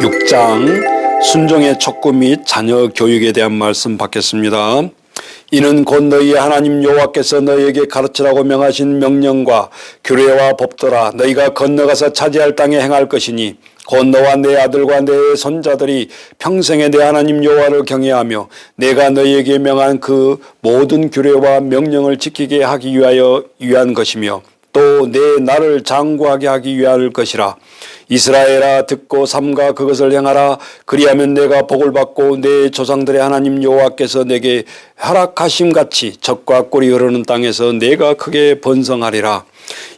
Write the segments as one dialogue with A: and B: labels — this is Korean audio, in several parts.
A: 6장 순종의 촉구 및 자녀 교육에 대한 말씀 받겠습니다. 이는 곧 너희 하나님 여호와께서 너희에게 가르치라고 명하신 명령과 규례와 법도라 너희가 건너가서 차지할 땅에 행할 것이니 곧 너와 내 아들과 내 손자들이 평생에 내 하나님 여호와를 경외하며 내가 너희에게 명한 그 모든 규례와 명령을 지키게 하기 위하여 위한 것이며 또 내 나를 장구하게 하기 위할 것이라 이스라엘아 듣고 삼가 그것을 행하라. 그리하면 내가 복을 받고 내 조상들의 하나님 여호와께서 내게 허락하심 같이 적과 꿀이 흐르는 땅에서 내가 크게 번성하리라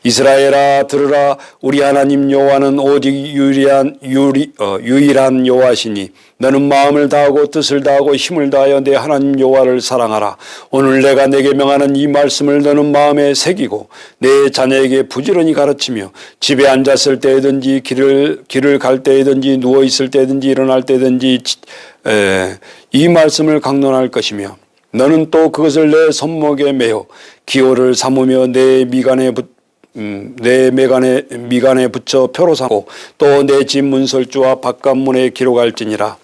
A: 이스라엘아 들으라. 우리 하나님 여호와는 오직 유일한 유리, 어, 유일한 여호와시니 너는 마음을 다하고 뜻을 다하고 힘을 다하여 내 하나님 여호와를 사랑하라. 오늘 내가 내게 명하는 이 말씀을 너는 마음에 새기고 내 자녀에게 부지런히 가르치며 집에 앉았을 때든지 길을 길을 갈 때든지 누워 있을 때든지 일어날 때든지 에, 이 말씀을 강론할 것이며 너는 또 그것을 내 손목에 매어 기호를 삼으며 내 미간에 붙 음, 내 매간에 미간에 붙여 표로 삼고 또 내 집 문설주와 바깥문에 기록할지니라.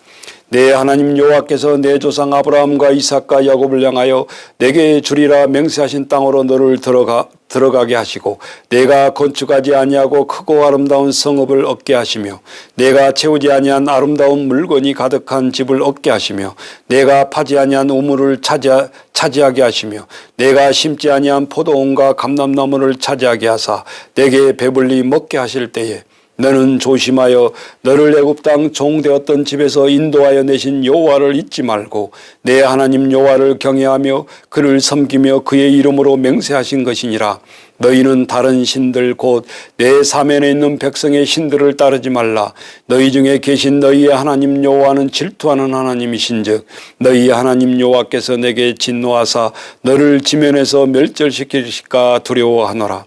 A: 내 하나님 여호와께서 내 조상 아브라함과 이삭과 야곱을 향하여 내게 주리라. 맹세하신 땅으로 너를 들어가 들어가게 하시고 내가 건축하지 아니하고 크고 아름다운 성읍을 얻게 하시며 내가 채우지 아니한 아름다운 물건이 가득한 집을 얻게 하시며 내가 파지 아니한 우물을 차지 차지하게 하시며 내가 심지 아니한 포도원과 감람나무를 차지하게 하사 내게 배불리 먹게 하실 때에 너는 조심하여 너를 애굽 땅 종되었던 집에서 인도하여 내신 여호와를 잊지 말고 내 하나님 여호와를 경외하며 그를 섬기며 그의 이름으로 맹세하신 것이니라. 너희는 다른 신들 곧 내 사면에 있는 백성의 신들을 따르지 말라. 너희 중에 계신 너희의 하나님 여호와는 질투하는 하나님이신즉 너희 하나님 여호와께서 내게 진노하사 너를 지면에서 멸절시킬까 두려워하노라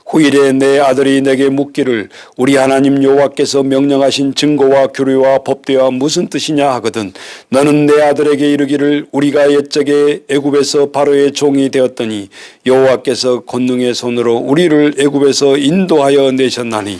A: 후일에 내 아들이 내게 묻기를 우리 하나님 여호와께서 명령하신 증거와 규례와 법대와 무슨 뜻이냐 하거든 너는 내 아들에게 이르기를 우리가 옛적에 애굽에서 바로의 종이 되었더니 여호와께서 권능의 손으로 우리를 애굽에서 인도하여 내셨나니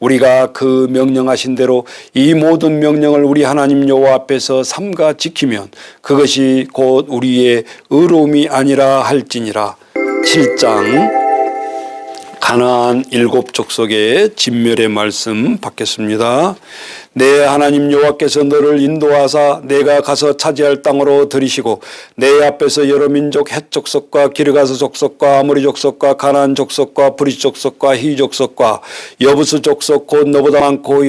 A: 우리가 그 명령하신 대로 이 모든 명령을 우리 하나님 여호와 앞에서 삼가 지키면 그것이 곧 우리의 의로움이 아니라 할지니라 7장 가나안 일곱 족속의 진멸의 말씀 받겠습니다. 내 하나님 여호와께서 너를 인도하사 내가 가서 차지할 땅으로 들이시고 내 앞에서 여러 민족 헷 족속과 기르가스 족속과 아모리 족속과 가나안 족속과 브리 족속과 히 족속과 여부스 족속 곧 너보다 많고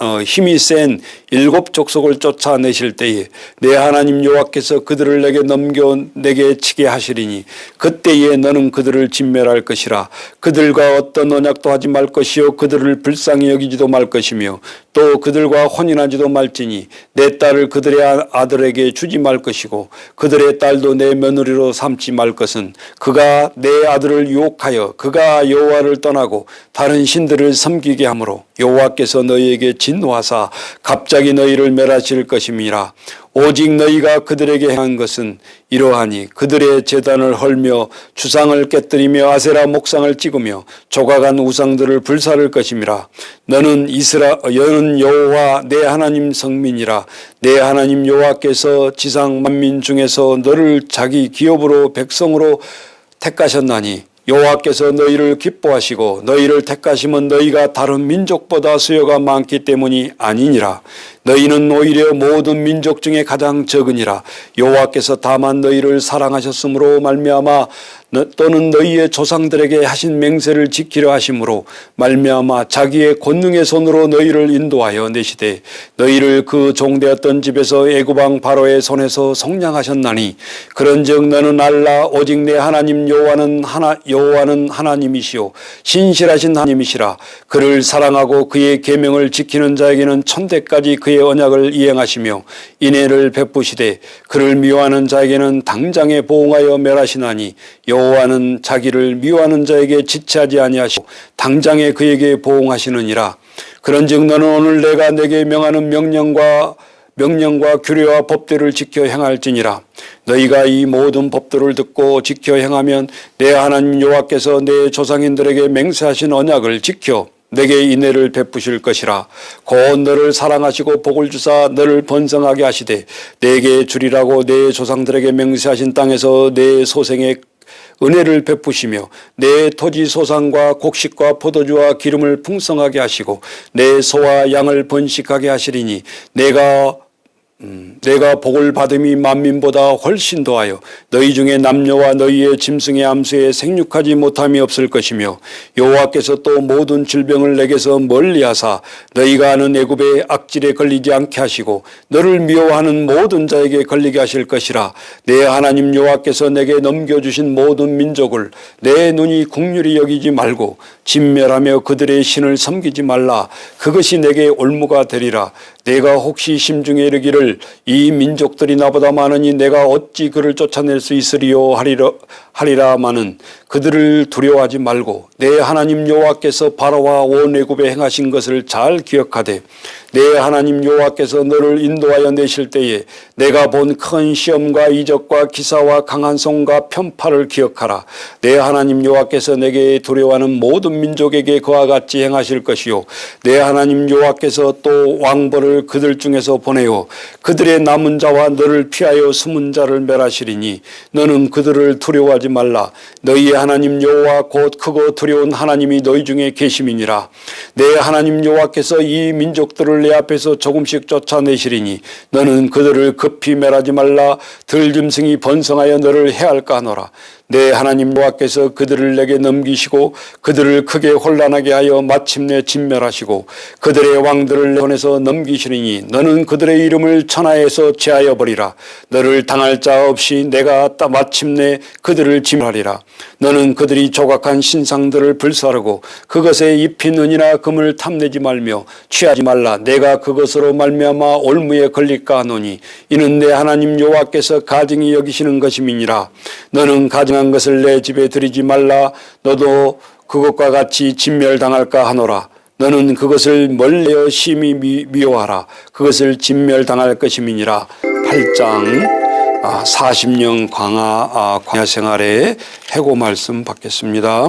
A: 어, 힘이 센 일곱 족속을 쫓아내실 때에 내 하나님 여호와께서 그들을 내게 넘겨 내게 치게 하시리니 그때에 너는 그들을 진멸할 것이라. 그들과 어떤 언약도 하지 말 것이요 그들을 불쌍히 여기지도 말 것이며 또 그들과 혼인하지도 말지니 내 딸을 그들의 아, 아들에게 주지 말 것이고 그들의 딸도 내 며느리로 삼지 말 것은 그가 내 아들을 유혹하여 그가 여호와를 떠나고 다른 신들을 섬기게 하므로 여호와께서 너희에게 진노하사 갑자기 너희를 멸하실 것임이라 오직 너희가 그들에게 행한 것은 이러하니 그들의 재단을 헐며 주상을 깨뜨리며 아세라 목상을 찍으며 조각한 우상들을 불사를 것임이라. 너는 이스라 여는 여호와 내 하나님 성민이라. 내 하나님 여호와께서 지상 만민 중에서 너를 자기 기업으로 백성으로 택하셨나니 여호와께서 너희를 기뻐하시고 너희를 택하심은 너희가 다른 민족보다 수요가 많기 때문이 아니니라. 너희는 오히려 모든 민족 중에 가장 적으니라. 여호와께서 다만 너희를 사랑하셨으므로 말미암아 너- 또는 너희의 조상들에게 하신 맹세를 지키려 하심으로 말미암아 자기의 권능의 손으로 너희를 인도하여 내시되 너희를 그 종되었던 집에서 애굽왕 바로의 손에서 속량하셨나니 그런즉 너는 알라 오직 내 하나님 여호와는 하나 여호와는 하나님이시요 신실하신 하나님이시라 그를 사랑하고 그의 계명을 지키는 자에게는 천대까지 그의 언약을 이행하시며 인애를 베푸시되 그를 미워하는 자에게는 당장에 보응하여 멸하시나니 여 호와는 자기를 미워하는 자에게 지체하지 아니하시고 당장에 그에게 보응하시느니라. 그런즉 너는 오늘 내가 내게 명하는 명령과 명령과 규례와 법들을 지켜 행할지니라. 너희가 이 모든 법들을 듣고 지켜 행하면 내 하나님 여호와께서 내 조상인들에게 맹세하신 언약을 지켜 내게 인애를 베푸실 것이라. 곧 너를 사랑하시고 복을 주사 너를 번성하게 하시되 내게 주리라고 내 조상들에게 맹세하신 땅에서 내 소생의 은혜를 베푸시며 내 토지 소산과 곡식과 포도주와 기름을 풍성하게 하시고 내 소와 양을 번식하게 하시리니 내가 음, 내가 복을 받음이 만민보다 훨씬 더하여 너희 중에 남녀와 너희의 짐승의 암수에 생육하지 못함이 없을 것이며 여호와께서 또 모든 질병을 내게서 멀리하사 너희가 아는 애굽의 악질에 걸리지 않게 하시고 너를 미워하는 모든 자에게 걸리게 하실 것이라 내 하나님 여호와께서 내게 넘겨주신 모든 민족을 내 눈이 국률이 여기지 말고 진멸하며 그들의 신을 섬기지 말라. 그것이 내게 올무가 되리라 내가 혹시 심중에 이르기를 이 민족들이 나보다 많으니 내가 어찌 그를 쫓아낼 수 있으리요? 하리라 하리라마는 그들을 두려워하지 말고 내 하나님 여호와께서 바로와 온 애굽에 행하신 것을 잘 기억하되 내 하나님 여호와께서 너를 인도하여 내실 때에 내가 본 큰 시험과 이적과 기사와 강한 손과 편파를 기억하라. 내 하나님 여호와께서 내게 두려워하는 모든 민족에게 그와 같이 행하실 것이요. 내 하나님 여호와께서 또 왕벌을 그들 중에서 보내어 그들의 남은 자와 너를 피하여 숨은 자를 멸하시리니 너는 그들을 두려워하지 말라. 너희의 하나님 여호와 곧 크고 두려운 하나님이 너희 중에 계심이니라. 내 하나님 여호와께서 이 민족들을 내 앞에서 조금씩 쫓아내시리니 너는 그들을 급히 멸하지 말라. 들짐승이 번성하여 너를 해할까 하노라 내 하나님 여호와께서 그들을 내게 넘기시고 그들을 크게 혼란하게 하여 마침내 진멸하시고 그들의 왕들을 내 손에서 넘기시리니 너는 그들의 이름을 천하에서 제하여 버리라. 너를 당할 자 없이 내가 따 마침내 그들을 진멸하리라. 너는 그들이 조각한 신상들을 불사르고 그것에 입힌 은이나 금을 탐내지 말며 취하지 말라. 내가 그것으로 말미암아 올무에 걸릴까 하노니 이는 내 하나님 여호와께서 가증히 여기시는 것임이니라. 너는 가증 한 것을 내 집에 들이지 말라. 너도 그것과 같이 진멸당할까 하노라. 너는 그것을 멀리어 심히 미, 미워하라. 그것을 진멸당할 것임이니라. 8장 아, 40년 광야, 아, 광야 생활의 해고 말씀 받겠습니다.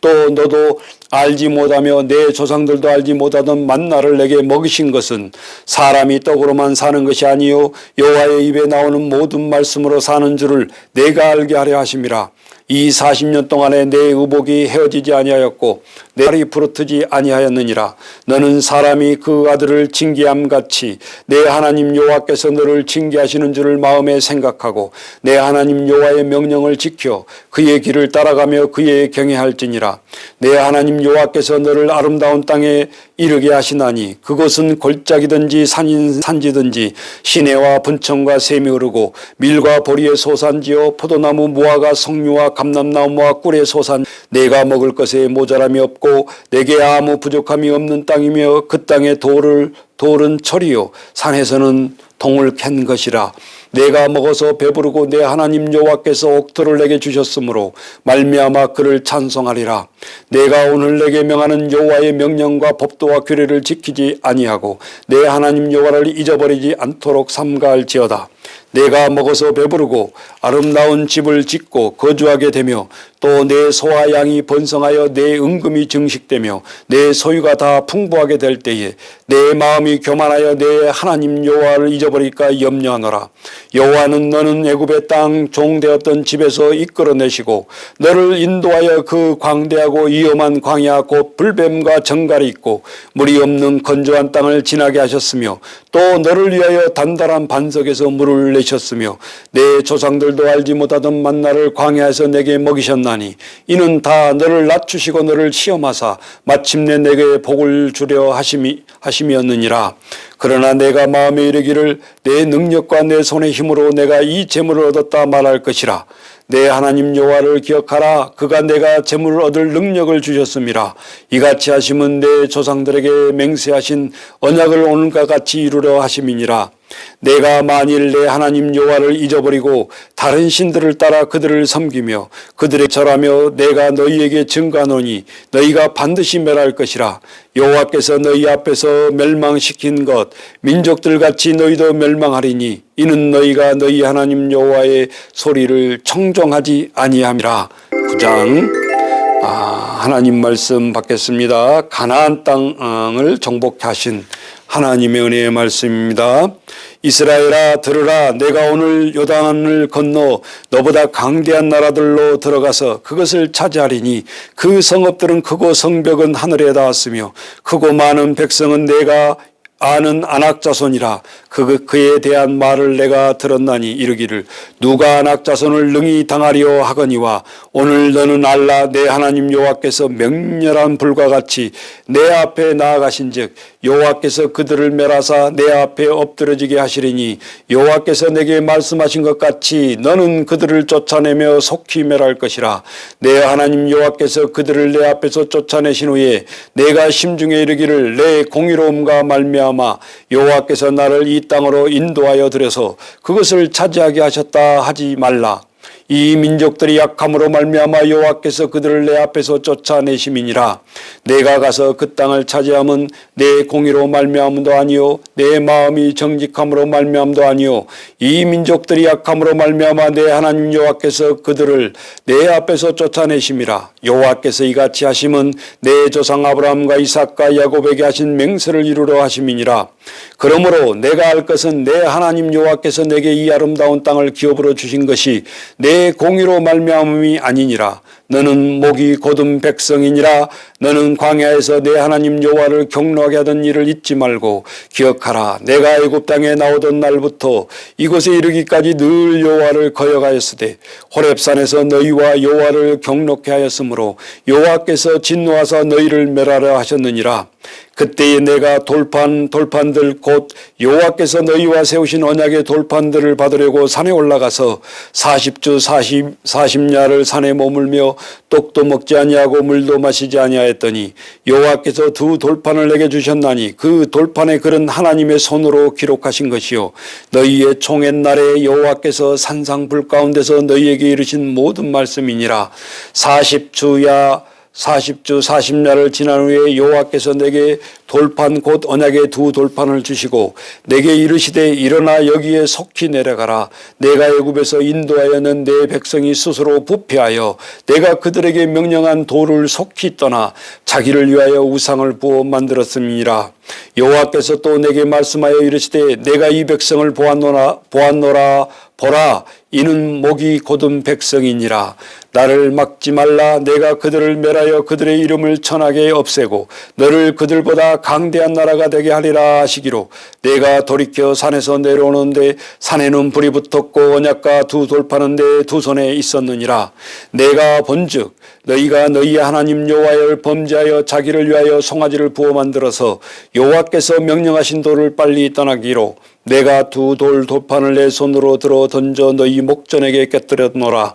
A: 또 너도 알지 못하며 내 조상들도 알지 못하던 만나를 내게 먹이신 것은 사람이 떡으로만 사는 것이 아니요 여호와의 입에 나오는 모든 말씀으로 사는 줄을 내가 알게 하려 하심이라 이 40년 동안에 내 의복이 헤어지지 아니하였고 내 발이 부러뜨지 아니하였느니라. 너는 사람이 그 아들을 징계함 같이 내 하나님 여호와께서 너를 징계하시는 줄을 마음에 생각하고 내 하나님 여호와의 명령을 지켜 그의 길을 따라가며 그의 경외할지니라. 내 하나님 여호와께서 너를 아름다운 땅에 이르게 하시나니 그곳은 골짜기든지 산인 산지든지 시내와 분청과 샘이 흐르고 밀과 보리의 소산지요 포도나무 무화과 석류와 감람나무와 꿀의 소산 내가 먹을 것에 모자람이 없고 내게 아무 부족함이 없는 땅이며 그 땅의 돌을 돌은 철이요. 산에서는 통을 캔 것이라 내가 먹어서 배부르고 내 하나님 여호와께서 옥토를 내게 주셨으므로 말미암아 그를 찬송하리라. 내가 오늘 내게 명하는 여호와의 명령과 법도와 규례를 지키지 아니하고 내 하나님 여호와를 잊어버리지 않도록 삼가할지어다 내가 먹어서 배부르고 아름다운 집을 짓고 거주하게 되며 또 내 소와 양이 번성하여 내 은금이 증식되며 내 소유가 다 풍부하게 될 때에 내 마음이 교만하여 내 하나님 여호와를 잊어버릴까 염려하노라. 여호와는 너는 애굽의 땅 종되었던 집에서 이끌어내시고 너를 인도하여 그 광대하고 위험한 광야 곧 불뱀과 정갈이 있고 물이 없는 건조한 땅을 지나게 하셨으며 또 너를 위하여 단단한 반석에서 물을 내 셨으며 내 조상들도 알지 못하던 만나를 광야에서 내게 먹이셨나니 이는 다 너를 낮추시고 너를 시험하사 마침내 내게 복을 주려 하심이 하심이었느니라. 그러나 내가 마음에 이르기를 내 능력과 내 손의 힘으로 내가 이 재물을 얻었다 말할 것이라. 내 하나님 여호와를 기억하라. 그가 내가 재물을 얻을 능력을 주셨음이라. 이같이 하심은 내 조상들에게 맹세하신 언약을 오늘과 같이 이루려 하심이니라 내가 만일 내 하나님 여호와를 잊어버리고 다른 신들을 따라 그들을 섬기며 그들의 절하며 내가 너희에게 증가하노니 너희가 반드시 멸할 것이라. 여호와께서 너희 앞에서 멸망시킨 것 민족들 같이 너희도 멸망하리니 이는 너희가 너희 하나님 여호와의 소리를 청종하지 아니함이라. 9장. 아, 하나님 말씀 받겠습니다. 가나안 땅을 정복케 하신 하나님의 은혜의 말씀입니다. 이스라엘아 들으라 내가 오늘 요단을 건너 너보다 강대한 나라들로 들어가서 그것을 차지하리니 그 성읍들은 크고 성벽은 하늘에 닿았으며 크고 많은 백성은 내가 아는 안악자손이라 그 그에 대한 말을 내가 들었나니 이르기를 누가 안악자손을 능히 당하리오 하거니와 오늘 너는 알라 내 하나님 여호와께서 맹렬한 불과 같이 내 앞에 나아가신즉 여호와께서 그들을 멸하사 내 앞에 엎드러지게 하시리니 여호와께서 내게 말씀하신 것 같이 너는 그들을 쫓아내며 속히 멸할 것이라. 내 하나님 여호와께서 그들을 내 앞에서 쫓아내신 후에 내가 심중에 이르기를 내 공의로움과 말미암아 여호와께서 나를 이 땅으로 인도하여 들여서 그것을 차지하게 하셨다 하지 말라 이 민족들이 약함으로 말미암아 여호와께서 그들을 내 앞에서 쫓아내심이니라. 내가 가서 그 땅을 차지함은 내 공의로 말미암도 아니요 내 마음이 정직함으로 말미암도 아니요. 이 민족들이 약함으로 말미암아 내 하나님 여호와께서 그들을 내 앞에서 쫓아내심이라. 여호와께서 이같이 하심은 내 조상 아브라함과 이삭과 야곱에게 하신 맹세를 이루려 하심이니라. 그러므로 내가 알 것은 내 하나님 여호와께서 내게 이 아름다운 땅을 기업으로 주신 것이 내 공의로 말미암음이 아니니라. 너는 목이 곧은 백성이니라. 너는 광야에서 내 하나님 여호와를 경노하게 하던 일을 잊지 말고 기억하라. 내가 애굽 땅에 나오던 날부터 이곳에 이르기까지 늘 여호와를 거역하였으되 호렙산에서 너희와 여호와를 경록케 하였으므로 여호와께서 진노하사 너희를 멸하려 하셨느니라 그때에 내가 돌판 돌판들 곧 여호와께서 너희와 세우신 언약의 돌판들을 받으려고 산에 올라가서 40주 40 40야를 산에 머물며 떡도 먹지 아니하고 물도 마시지 아니하였더니 여호와께서 두 돌판을 내게 주셨나니 그 돌판에 글은 하나님의 손으로 기록하신 것이요. 너희의 총의 날에 여호와께서 산상 불 가운데서 너희에게 이르신 모든 말씀이니라. 40주야 40주 40야를 지난 후에 여호와께서 내게 돌판 곧 언약의 두 돌판을 주시고 내게 이르시되 일어나 여기에 속히 내려가라. 내가 애굽에서 인도하여는 내 백성이 스스로 부패하여 내가 그들에게 명령한 돌을 속히 떠나 자기를 위하여 우상을 부어 만들었음이니라. 여호와께서 또 내게 말씀하여 이르시되 내가 이 백성을 보았노라 보았노라. 보라 이는 목이 곧은 백성이니라. 나를 막지 말라. 내가 그들을 멸하여 그들의 이름을 천하게 없애고 너를 그들보다 강대한 나라가 되게 하리라 하시기로 내가 돌이켜 산에서 내려오는데 산에는 불이 붙었고 언약과 두 돌파는 내 두 손에 있었느니라 내가 본즉 너희가 너희 하나님 여호와를 범죄하여 자기를 위하여 송아지를 부어 만들어서 여호와께서 명령하신 돌을 빨리 떠나기로 내가 두 돌 돌판을 내 손으로 들어 던져 너희 목전에게 깨뜨렸노라.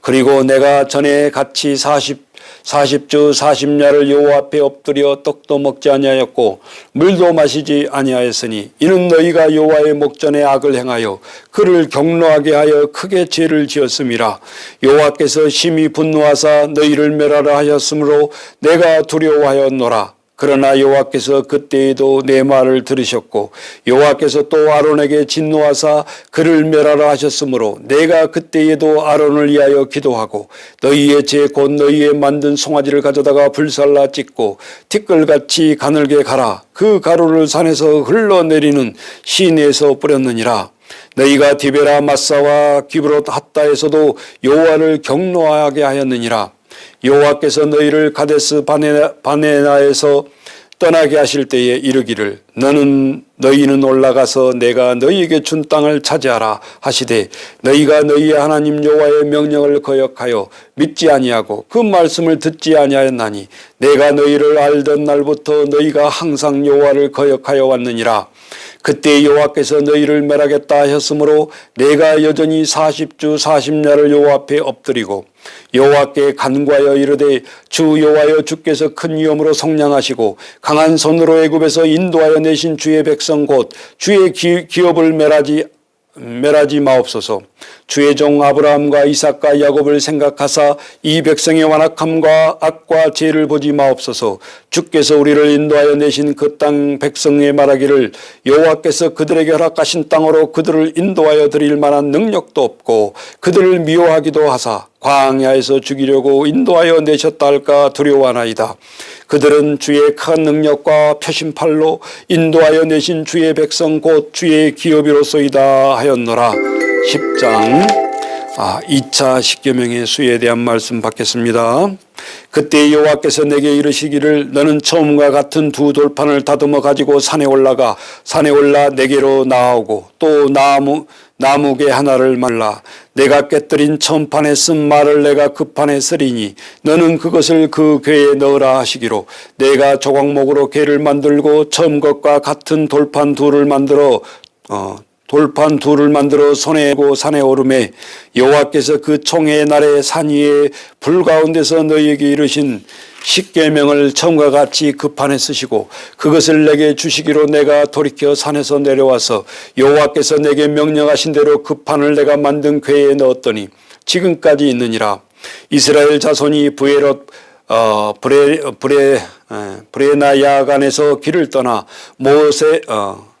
A: 그리고 내가 전에 같이 40 40주 40야를 여호와 앞에 엎드려 떡도 먹지 아니하였고 물도 마시지 아니하였으니 이는 너희가 여호와의 목전에 악을 행하여 그를 경노하게 하여 크게 죄를 지었음이라. 여호와께서 심히 분노하사 너희를 멸하라 하였으므로 내가 두려워하였노라 그러나 여호와께서 그때에도 내 말을 들으셨고 여호와께서 또 아론에게 진노하사 그를 멸하라 하셨으므로 내가 그때에도 아론을 위하여 기도하고 너희의 죄곧 너희의 만든 송아지를 가져다가 불살라 찢고 티끌같이 가늘게 가라. 그 가루를 산에서 흘러내리는 시내에서 뿌렸느니라. 너희가 디베라 마사와 기브롯 핫다에서도 여호와를 경노하게 하였느니라 여호와께서 너희를 가데스 바네나, 바네나에서 떠나게 하실 때에 이르기를 너는 너희는 올라가서 내가 너희에게 준 땅을 차지하라 하시되 너희가 너희의 하나님 여호와의 명령을 거역하여 믿지 아니하고 그 말씀을 듣지 아니하였나니 내가 너희를 알던 날부터 너희가 항상 여호와를 거역하여 왔느니라 그때 여호와께서 너희를 멸하겠다 하셨으므로 내가 여전히 40주 40야를 여호와 앞에 엎드리고 여호와께 간구하여 이르되 주 여호와여 주께서 큰 위엄으로 성량하시고 강한 손으로 애굽에서 인도하여 내신 주의 백성 곧 주의 기, 기업을 멸하지 멸하지 마옵소서. 주의 종 아브라함과 이삭과 야곱을 생각하사 이 백성의 완악함과 악과 죄를 보지 마옵소서. 주께서 우리를 인도하여 내신 그 땅 백성의 말하기를 여호와께서 그들에게 허락하신 땅으로 그들을 인도하여 드릴 만한 능력도 없고 그들을 미워하기도 하사 광야에서 죽이려고 인도하여 내셨다 할까 두려워하나이다. 그들은 주의 큰 능력과 표심팔로 인도하여 내신 주의 백성 곧 주의 기업이로소이다 하였노라. 10장 아, 2차 십계명의 수에 대한 말씀 받겠습니다. 그때 여호와께서 내게 이르시기를 너는 처음과 같은 두 돌판을 다듬어 가지고 산에 올라가 산에 올라 내게로 나오고 또 나무 나무개 하나를 말라. 내가 깨뜨린 처음판에 쓴 말을 내가 그 판에 쓰리니 너는 그것을 그 궤에 넣으라 하시기로. 내가 조각목으로 궤를 만들고 처음 것과 같은 돌판 둘을 만들어 어 돌판 둘을 만들어 손에 고 산에 오르매 여호와께서 그 총의 날에 산 위에 불 가운데서 너희에게 이르신 십계명을 처음과 같이 그 판에 쓰시고 그것을 내게 주시기로 내가 돌이켜 산에서 내려와서 여호와께서 내게 명령하신 대로 그 판을 내가 만든 궤에 넣었더니 지금까지 있느니라. 이스라엘 자손이 부에롯 어, 브레 브레 에, 브레나야간에서 길을 떠나 모세 어,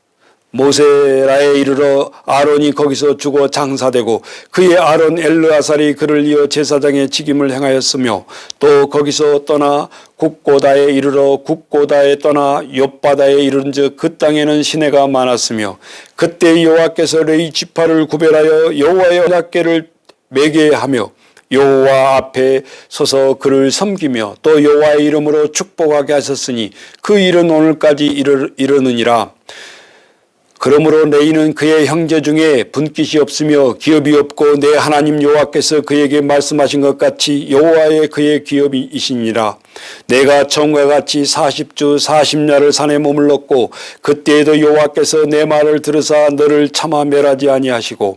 A: 모세라에 이르러 아론이 거기서 죽어 장사되고 그의 아론 엘르아살이 그를 이어 제사장의 직임을 행하였으며 또 거기서 떠나 국고다에 이르러 국고다에 떠나 옆바다에 이른즉 그 땅에는 시내가 많았으며 그때 여호와께서 레이 지파를 구별하여 여호와의 약계를 매게 하며 여호와 앞에 서서 그를 섬기며 또 여호와의 이름으로 축복하게 하셨으니 그 일은 오늘까지 이르, 이르느니라 그러므로 너희는 그의 형제 중에 분깃이 없으며 기업이 없고 내 하나님 여호와께서 그에게 말씀하신 것 같이 여호와의 그의 기업이시니라. 내가 처음과 같이 40주 40야를 산에 머물렀고 그때에도 여호와께서 내 말을 들으사 너를 참아 멸하지 아니하시고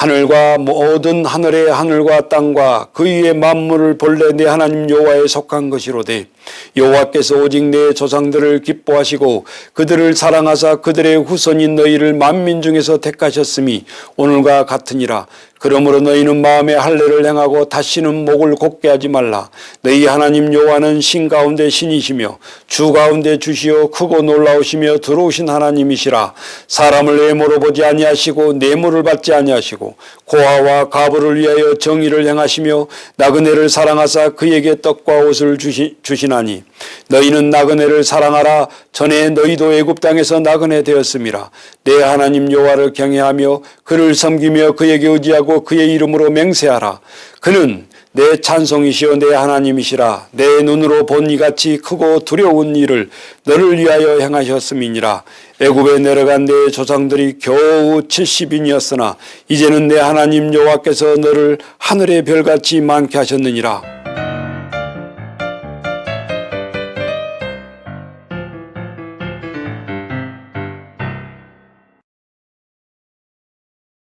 A: 하늘과 모든 하늘의 하늘과 땅과 그 위의 만물을 본래 내 하나님 여호와에 속한 것이로되 여호와께서 오직 내 조상들을 기뻐하시고 그들을 사랑하사 그들의 후손인 너희를 만민 중에서 택하셨음이 오늘과 같으니라 그러므로 너희는 마음에 할례를 행하고 다시는 목을 곱게 하지 말라. 너희 하나님 여호와는 신 가운데 신이시며 주 가운데 주시어 크고 놀라우시며 들어오신 하나님이시라. 사람을 외모로 보지 아니하시고 뇌물을 받지 아니하시고 고아와 가부를 위하여 정의를 행하시며 나그네를 사랑하사 그에게 떡과 옷을 주시, 주시나니 너희는 나그네를 사랑하라 전에 너희도 애굽 땅에서 나그네 되었음이라 내 하나님 여호와를 경외하며 그를 섬기며 그에게 의지하고 알고 그의 이름으로 맹세하라. 그는 내 찬송이시여 내 하나님이시라. 내 눈으로 본 이같이 크고 두려운 일을 너를 위하여 행하셨음이니라. 애굽에 내려간 내 조상들이 겨우 70인이었으나 이제는 내 하나님 여호와께서 너를 하늘의 별같이 많게 하셨느니라